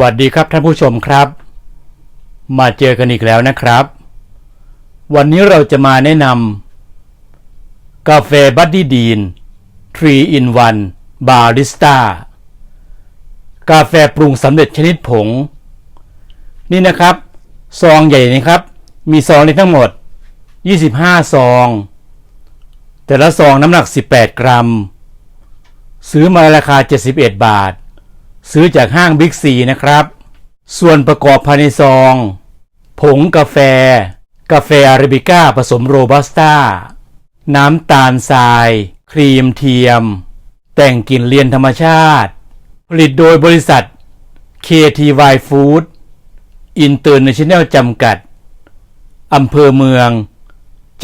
วัสดีครับท่านผู้ชมครับ มาเจอกันอีกแล้วนะครับ วันนี้เราจะมาแนะนำกาแฟบัดดี้ดีน3 in 1 บาริสต้ากาแฟปรุงสำเร็จชนิดผง นี่นะครับ ซองใหญ่นะครับ มีซองในทั้งหมด 25 ซอง แต่ละซองน้ำหนัก 18 กรัม ซื้อมาราคา 71 บาท ซื้อจากห้างบิ๊กซีนะครับ ส่วนประกอบภายในซอง ผงกาแฟ กาแฟอาราบิก้าผสมโรบัสต้า น้ำตาลทราย ครีมเทียม แต่งกลิ่นเลียนธรรมชาติ ผลิตโดยบริษัท KTY Food International จำกัด อำเภอเมือง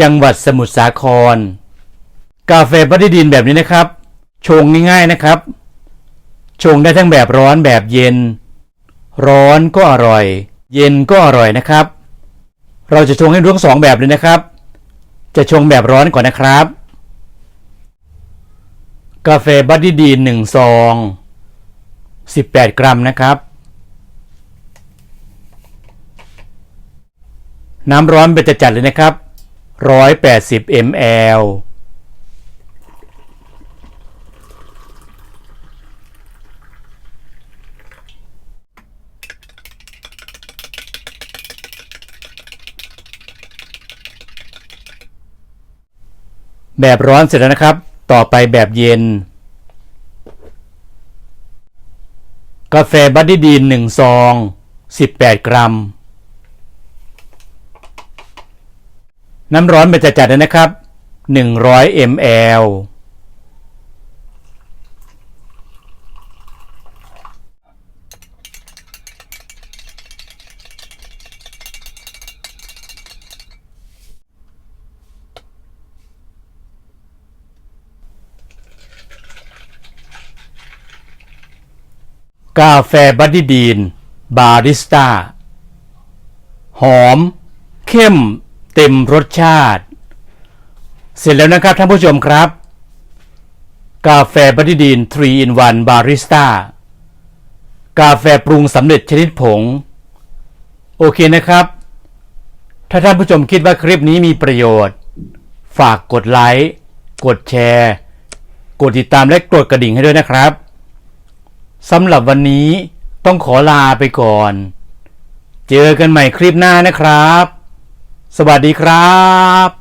จังหวัดสมุทรสาคร กาแฟบัดดินแบบนี้นะครับ ชงง่ายๆนะครับ ชงได้ทั้งแบบร้อนแบบเย็น ร้อนก็อร่อย เย็นก็อร่อยนะครับ เราจะชงให้ทั้งสองแบบเลยนะครับ จะชงแบบร้อนก่อนนะครับ กาแฟบัดดี้ดีนหนึ่งซอง18 กรัมนะครับ น้ำร้อนไปจะจัดเลยนะครับ 180 ml แบบร้อนเสร็จแล้วนะครับ ต่อไปแบบเย็น กาแฟบัดดี้ดีนหนึ่งซอง 18 กรัม น้ำร้อนเป็นจัดเลยนะครับ 100 ml กาแฟบัดดี้ดีน บาริสต้า หอม เข้ม เต็มรสชาติ เสร็จแล้วนะครับท่านผู้ชมครับ กาแฟบัดดี้ดีน 3 in 1 บาริสต้ากาแฟปรุงสำเร็จชนิดผง โอเคนะครับ ถ้าท่านผู้ชมคิดว่าคลิปนี้มีประโยชน์ ฝากกดไลค์ กดแชร์ กดติดตามและกดกระดิ่งให้ด้วยนะครับ สำหรับวันนี้ต้องขอลาไปก่อน เจอกันใหม่คลิปหน้านะครับ สวัสดีครับ